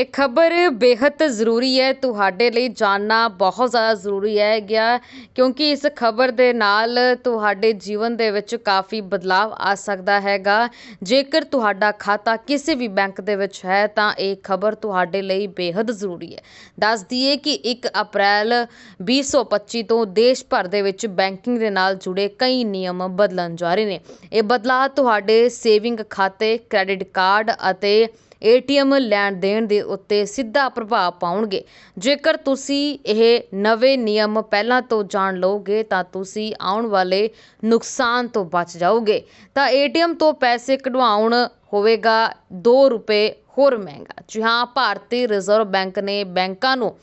ਇਹ ਖਬਰ ਬੇहद ਜ਼ਰੂਰੀ ਹੈ, ਤੁਹਾਡੇ ਲਈ ਜਾਨਣਾ ਬਹੁਤ ਜ਼ਿਆਦਾ ਜ਼ਰੂਰੀ ਹੈ, ਗਿਆ ਕਿਉਂਕਿ ਇਸ ਖਬਰ ਦੇ ਨਾਲ ਤੁਹਾਡੇ ਜੀਵਨ ਦੇ ਵਿੱਚ ਕਾਫੀ ਬਦਲਾਅ ਆ ਸਕਦਾ ਹੈਗਾ। ਜੇਕਰ ਤੁਹਾਡਾ ਖਾਤਾ ਕਿਸੇ ਵੀ ਬੈਂਕ ਦੇ ਵਿੱਚ ਹੈ, ਤਾਂ ਇਹ ਖਬਰ ਤੁਹਾਡੇ ਲਈ ਬੇहद ਜ਼ਰੂਰੀ ਹੈ। ਦੱਸ ਦਈਏ ਕਿ 1 ਅਪ੍ਰੈਲ 2025 ਤੋਂ ਦੇਸ਼ ਭਰ ਦੇ ਵਿੱਚ ਬੈਂਕਿੰਗ ਦੇ ਨਾਲ ਜੁੜੇ ਕਈ ਨਿਯਮ ਬਦਲਣ ਜਾ ਰਹੇ ਨੇ। ਇਹ ਬਦਲਾਅ ਤੁਹਾਡੇ ਸੇਵਿੰਗ ਖਾਤੇ, ਕ੍ਰੈਡਿਟ ਕਾਰਡ ਅਤੇ ਏਟੀਐਮ ਲੈਣ ਦੇਣ ਦੇ ਉੱਤੇ ਸਿੱਧਾ ਪ੍ਰਭਾਵ ਪਾਉਣਗੇ। ਜੇਕਰ ਤੁਸੀਂ ਇਹ ਨਵੇਂ ਨਿਯਮ ਪਹਿਲਾਂ ਤੋਂ ਜਾਣ ਲਓਗੇ, ਤਾਂ ਤੁਸੀਂ ਆਉਣ ਵਾਲੇ ਨੁਕਸਾਨ ਤੋਂ ਬਚ ਜਾਓਗੇ। ਤਾਂ ਏਟੀਐਮ ਤੋਂ ਪੈਸੇ ਕਢਵਾਉਣ ਹੋਵੇਗਾ 2 ਰੁਪਏ ਹੋਰ ਮਹਿੰਗਾ। ਜੀ ਹਾਂ, ਭਾਰਤੀ ਰਿਜ਼ਰਵ ਬੈਂਕ ਨੇ ਬੈਂਕਾਂ ਨੂੰ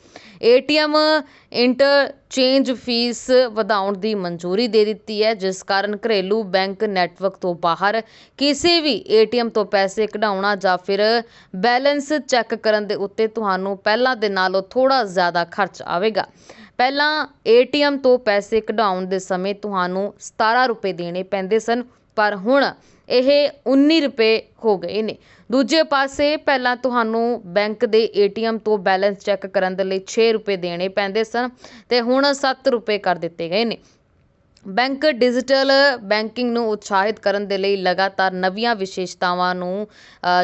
ਏਟੀਐਮ ਇੰਟਰਚੇਂਜ ਫੀਸ ਵਧਾਉਣ ਦੀ ਮਨਜ਼ੂਰੀ ਦੇ ਦਿੱਤੀ ਹੈ, ਜਿਸ ਕਾਰਨ ਘਰੇਲੂ ਬੈਂਕ ਨੈਟਵਰਕ ਤੋਂ ਬਾਹਰ ਕਿਸੇ ਵੀ ਏਟੀਐਮ ਤੋਂ ਪੈਸੇ ਕਢਾਉਣਾ ਜਾਂ ਫਿਰ ਬੈਲੈਂਸ ਚੈੱਕ ਕਰਨ ਦੇ ਉੱਤੇ ਤੁਹਾਨੂੰ ਪਹਿਲਾਂ ਦੇ ਨਾਲੋਂ ਥੋੜਾ ਜ਼ਿਆਦਾ ਖਰਚ ਆਵੇਗਾ। ਪਹਿਲਾਂ ਏਟੀਐਮ ਤੋਂ ਪੈਸੇ ਕਢਾਉਣ ਦੇ ਸਮੇਂ ਤੁਹਾਨੂੰ 17 ਰੁਪਏ ਦੇਣੇ ਪੈਂਦੇ ਸਨ। ਪਰ ਹੁਣ ਇਹ 19 ਰੁਪਏ ਹੋ ਗਏ ਨੇ। ਦੂਜੇ ਪਾਸੇ ਪਹਿਲਾਂ ਤੁਹਾਨੂੰ ਬੈਂਕ ਦੇ ਏਟੀਐਮ ਤੋਂ ਬੈਲੈਂਸ ਚੈੱਕ ਕਰਨ ਦੇ ਲਈ ਛੇ ਰੁਪਏ ਦੇਣੇ ਪੈਂਦੇ ਸਨ ਅਤੇ ਹੁਣ ਸੱਤ ਰੁਪਏ ਕਰ ਦਿੱਤੇ ਗਏ ਨੇ। ਬੈਂਕ ਡਿਜੀਟਲ ਬੈਂਕਿੰਗ ਨੂੰ ਉਤਸ਼ਾਹਿਤ ਕਰਨ ਦੇ ਲਈ ਲਗਾਤਾਰ ਨਵੀਆਂ ਵਿਸ਼ੇਸ਼ਤਾਵਾਂ ਨੂੰ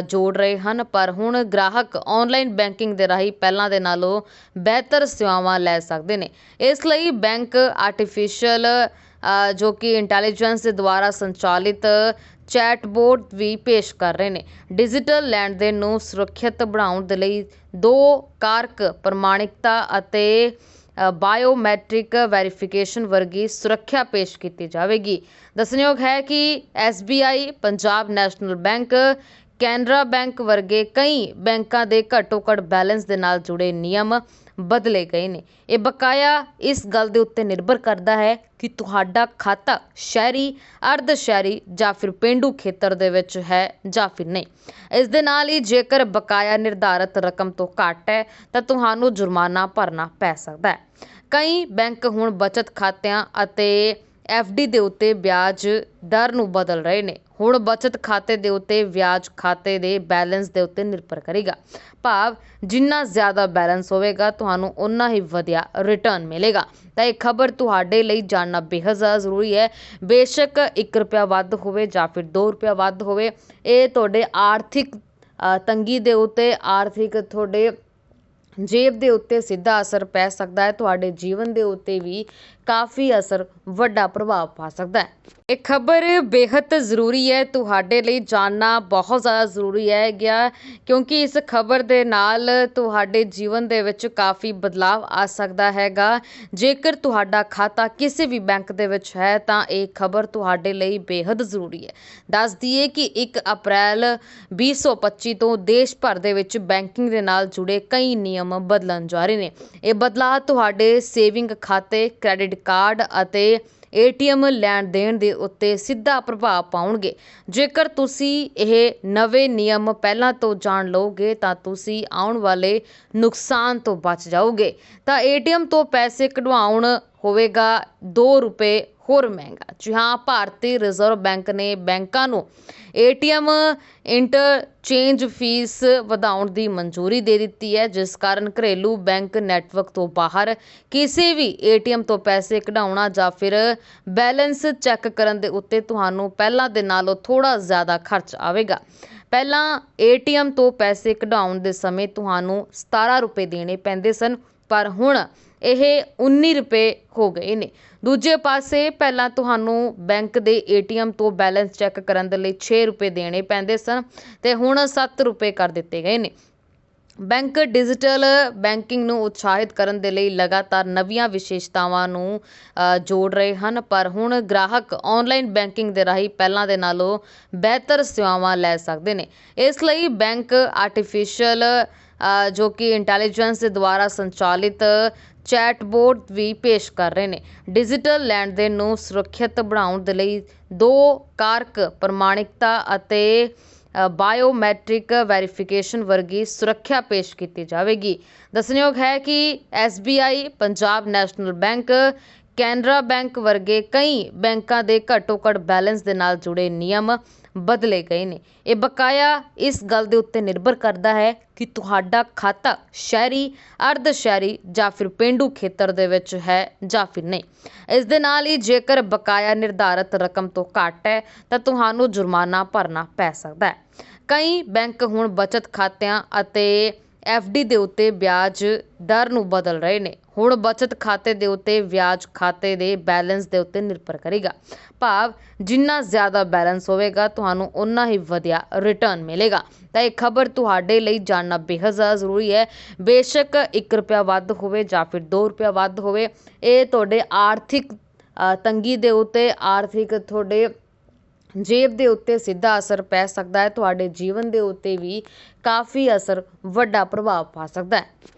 ਜੋੜ ਰਹੇ ਹਨ, ਪਰ ਹੁਣ ਗ੍ਰਾਹਕ ਆਨਲਾਈਨ ਬੈਂਕਿੰਗ ਦੇ ਰਾਹੀਂ ਪਹਿਲਾਂ ਦੇ ਨਾਲੋਂ ਬਿਹਤਰ ਸੇਵਾਵਾਂ ਲੈ ਸਕਦੇ ਨੇ। ਇਸ ਲਈ ਬੈਂਕ ਆਰਟੀਫਿਸ਼ਲ ਜੋ ਕਿ ਇੰਟੈਲੀਜੈਂਸ ਦੇ ਦੁਆਰਾ ਸੰਚਾਲਿਤ ਚੈਟਬੋਟ ਵੀ ਪੇਸ਼ ਕਰ ਰਹੇ ਨੇ। ਡਿਜੀਟਲ ਲੈਣ ਦੇਣ ਨੂੰ ਸੁਰੱਖਿਅਤ ਬਣਾਉਣ ਦੇ ਲਈ ਦੋ ਕਾਰਕ, ਪ੍ਰਮਾਣਿਕਤਾ ਅਤੇ ਬਾਇਓਮੈਟ੍ਰਿਕ ਵੈਰੀਫਿਕੇਸ਼ਨ ਵਰਗੀ ਸੁਰੱਖਿਆ ਪੇਸ਼ ਕੀਤੀ ਜਾਵੇਗੀ। ਦੱਸਣਯੋਗ ਹੈ ਕਿ SBI Punjab national bank, Canara bank ਵਰਗੇ ਕਈ ਬੈਂਕਾਂ ਦੇ ਘੱਟੋ-ਘੱਟ ਬੈਲੈਂਸ ਦੇ ਨਾਲ ਜੁੜੇ ਨਿਯਮ ਬਦਲੇ ਗਏ ਨੇ। ਇਹ ਬਕਾਇਆ ਇਸ ਗੱਲ ਦੇ ਉੱਤੇ ਨਿਰਭਰ ਕਰਦਾ ਹੈ ਕਿ ਤੁਹਾਡਾ ਖਾਤਾ ਸ਼ਹਿਰੀ, ਅਰਧ ਸ਼ਹਿਰੀ ਜਾਂ ਫਿਰ ਪੇਂਡੂ ਖੇਤਰ ਦੇ ਵਿੱਚ ਹੈ ਜਾਂ ਫਿਰ ਨਹੀਂ। ਇਸ ਦੇ ਨਾਲ ਹੀ ਜੇਕਰ ਬਕਾਇਆ ਨਿਰਧਾਰਤ ਰਕਮ ਤੋਂ ਘੱਟ ਹੈ, ਤਾਂ ਤੁਹਾਨੂੰ ਜੁਰਮਾਨਾ ਭਰਨਾ ਪੈ ਸਕਦਾ ਹੈ। ਕਈ ਬੈਂਕ ਹੁਣ ਬਚਤ ਖਾਤਿਆਂ ਅਤੇ ਡੀ ਦੇ ਉੱਤੇ ਵਿਆਜ ਦਰ ਨੂੰ ਬਦਲ ਰਹੇ ਨੇ। ਹੁਣ ਬਚਤ ਖਾਤੇ ਦੇ ਉੱਤੇ ਵਿਆਜ ਖਾਤੇ ਦੇ ਬੈਲੈਂਸ ਦੇ ਉੱਤੇ ਨਿਰਭਰ ਕਰੇਗਾ। ਭਾਵ ਜਿੰਨਾ ਜ਼ਿਆਦਾ ਬੈਲੈਂਸ ਹੋਵੇਗਾ, ਤੁਹਾਨੂੰ ਉਨਾ ਹੀ ਵਧੀਆ ਰਿਟਰਨ ਮਿਲੇਗਾ। ਤਾਂ ਇਹ ਖਬਰ ਤੁਹਾਡੇ ਲਈ ਜਾਣਨਾ ਬੇਹੱਦ ਜ਼ਿਆਦਾ ਜ਼ਰੂਰੀ ਹੈ। ਬੇਸ਼ੱਕ 1 ਰੁਪਿਆ ਵੱਧ ਹੋਵੇ ਜਾਂ ਫਿਰ 2 ਰੁਪਿਆ ਵੱਧ ਹੋਵੇ, ਇਹ ਤੁਹਾਡੇ ਆਰਥਿਕ ਤੰਗੀ ਦੇ ਉੱਤੇ, ਆਰਥਿਕ ਤੁਹਾਡੇ ਜੇਬ ਦੇ ਉੱਤੇ ਸਿੱਧਾ ਅਸਰ ਪੈ ਸਕਦਾ ਹੈ। ਤੁਹਾਡੇ ਜੀਵਨ ਦੇ ਉੱਤੇ ਵੀ ਕਾਫੀ ਅਸਰ ਵੱਡਾ ਪ੍ਰਭਾਵ ਪਾ ਸਕਦਾ ਹੈ। ਇਹ ਖਬਰ ਬੇहद ਜ਼ਰੂਰੀ ਹੈ। ਤੁਹਾਡੇ ਲਈ ਜਾਨਣਾ ਬਹੁਤ ਜ਼ਿਆਦਾ ਜ਼ਰੂਰੀ ਹੈ ਗਿਆ, ਕਿਉਂਕਿ ਇਸ ਖਬਰ ਦੇ ਨਾਲ ਤੁਹਾਡੇ ਜੀਵਨ ਦੇ ਵਿੱਚ ਕਾਫੀ ਬਦਲਾਅ ਆ ਸਕਦਾ ਹੈਗਾ। ਜੇਕਰ ਤੁਹਾਡਾ ਖਾਤਾ ਕਿਸੇ ਵੀ ਬੈਂਕ ਦੇ ਵਿੱਚ ਹੈ, ਤਾਂ ਇਹ ਖਬਰ ਤੁਹਾਡੇ ਲਈ ਬੇहद ਜ਼ਰੂਰੀ ਹੈ। ਦੱਸ ਦਈਏ ਕਿ 1 ਅਪ੍ਰੈਲ 2025 ਤੋਂ ਦੇਸ਼ ਭਰ ਦੇ ਵਿੱਚ ਬੈਂਕਿੰਗ ਦੇ ਨਾਲ ਜੁੜੇ ਕਈ ਨਿਯਮ ਬਦਲਣ ਜਾ ਰਹੇ ਨੇ। ਇਹ ਬਦਲਾਅ ਤੁਹਾਡੇ ਸੇਵਿੰਗ ਖਾਤੇ, ਕ੍ਰੈਡਿਟ ਕਾਰਡ ਅਤੇ ਏਟੀਐਮ ਲੈਣ ਦੇਣ ਦੇ ਉੱਤੇ ਸਿੱਧਾ ਪ੍ਰਭਾਵ ਪਾਉਣਗੇ। ਜੇਕਰ ਤੁਸੀਂ ਇਹ ਨਵੇਂ ਨਿਯਮ ਪਹਿਲਾਂ ਤੋਂ ਜਾਣ ਲਓਗੇ, ਤਾਂ ਤੁਸੀਂ ਆਉਣ ਵਾਲੇ ਨੁਕਸਾਨ ਤੋਂ ਬਚ ਜਾਓਗੇ। ਤਾਂ ਏਟੀਐਮ ਤੋਂ ਪੈਸੇ ਕਢਵਾਉਣ ਹੋਵੇਗਾ 2 ਰੁਪਏ ਹੋਰ ਮਹਿੰਗਾ। ਜੀ ਹਾਂ, ਭਾਰਤੀ ਰਿਜ਼ਰਵ ਬੈਂਕ ਨੇ ਬੈਂਕਾਂ ਨੂੰ ਏਟੀਐਮ ਇੰਟਰਚੇਂਜ ਫੀਸ ਵਧਾਉਣ ਦੀ ਮਨਜ਼ੂਰੀ ਦੇ ਦਿੱਤੀ ਹੈ, ਜਿਸ ਕਾਰਨ ਘਰੇਲੂ ਬੈਂਕ ਨੈਟਵਰਕ ਤੋਂ ਬਾਹਰ ਕਿਸੇ ਵੀ ਏਟੀਐਮ ਤੋਂ ਪੈਸੇ ਕਢਾਉਣਾ ਜਾਂ ਫਿਰ ਬੈਲੈਂਸ ਚੈੱਕ ਕਰਨ ਦੇ ਉੱਤੇ ਤੁਹਾਨੂੰ ਪਹਿਲਾਂ ਦੇ ਨਾਲੋਂ ਥੋੜਾ ਜ਼ਿਆਦਾ ਖਰਚ ਆਵੇਗਾ। ਪਹਿਲਾਂ ਏਟੀਐਮ ਤੋਂ ਪੈਸੇ ਕਢਾਉਣ ਦੇ ਸਮੇਂ ਤੁਹਾਨੂੰ 17 ਰੁਪਏ ਦੇਣੇ ਪੈਂਦੇ ਸਨ, ਪਰ ਹੁਣ ਇਹ 19 ਰੁਪਏ ਹੋ ਗਏ ਨੇ। ਦੂਜੇ ਪਾਸੇ ਪਹਿਲਾਂ ਤੁਹਾਨੂੰ ਬੈਂਕ ਦੇ ਏਟੀਐਮ ਤੋਂ ਬੈਲੈਂਸ ਚੈੱਕ ਕਰਨ ਦੇ ਲਈ ਛੇ ਰੁਪਏ ਦੇਣੇ ਪੈਂਦੇ ਸਨ ਤੇ ਹੁਣ ਸੱਤ ਰੁਪਏ ਕਰ ਦਿੱਤੇ ਗਏ ਨੇ। ਬੈਂਕ ਡਿਜੀਟਲ ਬੈਂਕਿੰਗ ਨੂੰ ਉਤਸ਼ਾਹਿਤ ਕਰਨ ਦੇ ਲਈ ਲਗਾਤਾਰ ਨਵੀਆਂ ਵਿਸ਼ੇਸ਼ਤਾਵਾਂ ਨੂੰ ਜੋੜ ਰਹੇ ਹਨ, ਪਰ ਹੁਣ ਗ੍ਰਾਹਕ ਆਨਲਾਈਨ ਬੈਂਕਿੰਗ ਦੇ ਰਾਹੀਂ ਪਹਿਲਾਂ ਦੇ ਨਾਲੋਂ ਬਿਹਤਰ ਸੇਵਾਵਾਂ ਲੈ ਸਕਦੇ ਨੇ। ਇਸ ਲਈ ਬੈਂਕ ਆਰਟੀਫੀਸ਼ੀਅਲ ਜੋ ਕਿ ਇੰਟੈਲੀਜੈਂਸ ਦੇ ਦੁਆਰਾ ਸੰਚਾਲਿਤ ਚੈਟਬੋਟ ਵੀ ਪੇਸ਼ ਕਰ ਰਹੇ ਨੇ। ਡਿਜੀਟਲ ਲੈਣ ਦੇਣ ਨੂੰ ਸੁਰੱਖਿਅਤ ਬਣਾਉਣ ਦੇ ਲਈ ਦੋ ਕਾਰਕ ਪ੍ਰਮਾਣਿਕਤਾ ਅਤੇ ਬਾਇਓਮੈਟ੍ਰਿਕ ਵੈਰੀਫਿਕੇਸ਼ਨ ਵਰਗੀ ਸੁਰੱਖਿਆ ਪੇਸ਼ ਕੀਤੀ ਜਾਵੇਗੀ। ਦੱਸਣਯੋਗ ਹੈ ਕਿ S B I Punjab national bank Canara bank ਵਰਗੇ ਕਈ ਬੈਂਕਾਂ ਦੇ ਘੱਟੋ-ਘੱਟ ਬੈਲੈਂਸ ਦੇ ਨਾਲ ਜੁੜੇ ਨਿਯਮ ਬਦਲੇ ਗਏ ਨੇ। ਇਹ ਬਕਾਇਆ ਇਸ ਗੱਲ ਦੇ ਉੱਤੇ ਨਿਰਭਰ ਕਰਦਾ ਹੈ ਕਿ ਤੁਹਾਡਾ ਖਾਤਾ ਸ਼ਹਿਰੀ, ਅਰਧ ਸ਼ਹਿਰੀ ਜਾਂ ਫਿਰ ਪੇਂਡੂ ਖੇਤਰ ਦੇ ਵਿੱਚ ਹੈ ਜਾਂ ਫਿਰ ਨਹੀਂ। ਇਸ ਦੇ ਨਾਲ ਹੀ ਜੇਕਰ ਬਕਾਇਆ ਨਿਰਧਾਰਤ ਰਕਮ ਤੋਂ ਘੱਟ ਹੈ, ਤਾਂ ਤੁਹਾਨੂੰ ਜੁਰਮਾਨਾ ਭਰਨਾ ਪੈ ਸਕਦਾ ਹੈ। ਕਈ ਬੈਂਕ ਹੁਣ ਬਚਤ ਖਾਤਿਆਂ ਅਤੇ ਡੀ ਦੇ ਉੱਤੇ ਵਿਆਜ ਦਰ ਨੂੰ ਬਦਲ ਰਹੇ ਨੇ। ਹੁਣ ਬਚਤ ਖਾਤੇ ਦੇ ਉੱਤੇ ਵਿਆਜ ਖਾਤੇ ਦੇ ਬੈਲੈਂਸ ਦੇ ਉੱਤੇ ਨਿਰਭਰ ਕਰੇਗਾ। ਭਾਵ ਜਿੰਨਾ ਜ਼ਿਆਦਾ ਬੈਲੈਂਸ ਹੋਵੇਗਾ, ਤੁਹਾਨੂੰ ਉਨਾ ਹੀ ਵਧੀਆ ਰਿਟਰਨ ਮਿਲੇਗਾ। ਤਾਂ ਇਹ ਖਬਰ ਤੁਹਾਡੇ ਲਈ ਜਾਣਨਾ ਬੇਹੱਦ ਜ਼ਿਆਦਾ ਜ਼ਰੂਰੀ ਹੈ। ਬੇਸ਼ੱਕ 1 ਰੁਪਿਆ ਵੱਧ ਹੋਵੇ ਜਾਂ ਫਿਰ 2 ਰੁਪਿਆ ਵੱਧ ਹੋਵੇ, ਇਹ ਤੁਹਾਡੇ ਆਰਥਿਕ ਤੰਗੀ ਦੇ ਉੱਤੇ ਆਰਥਿਕ ਤੁਹਾਡੇ ਜੇਬ ਦੇ ਉੱਤੇ ਸਿੱਧਾ ਅਸਰ ਪੈ ਸਕਦਾ ਹੈ। ਤੁਹਾਡੇ ਜੀਵਨ ਦੇ ਉੱਤੇ ਵੀ ਕਾਫੀ ਅਸਰ ਵੱਡਾ ਪ੍ਰਭਾਵ ਪਾ ਸਕਦਾ ਹੈ।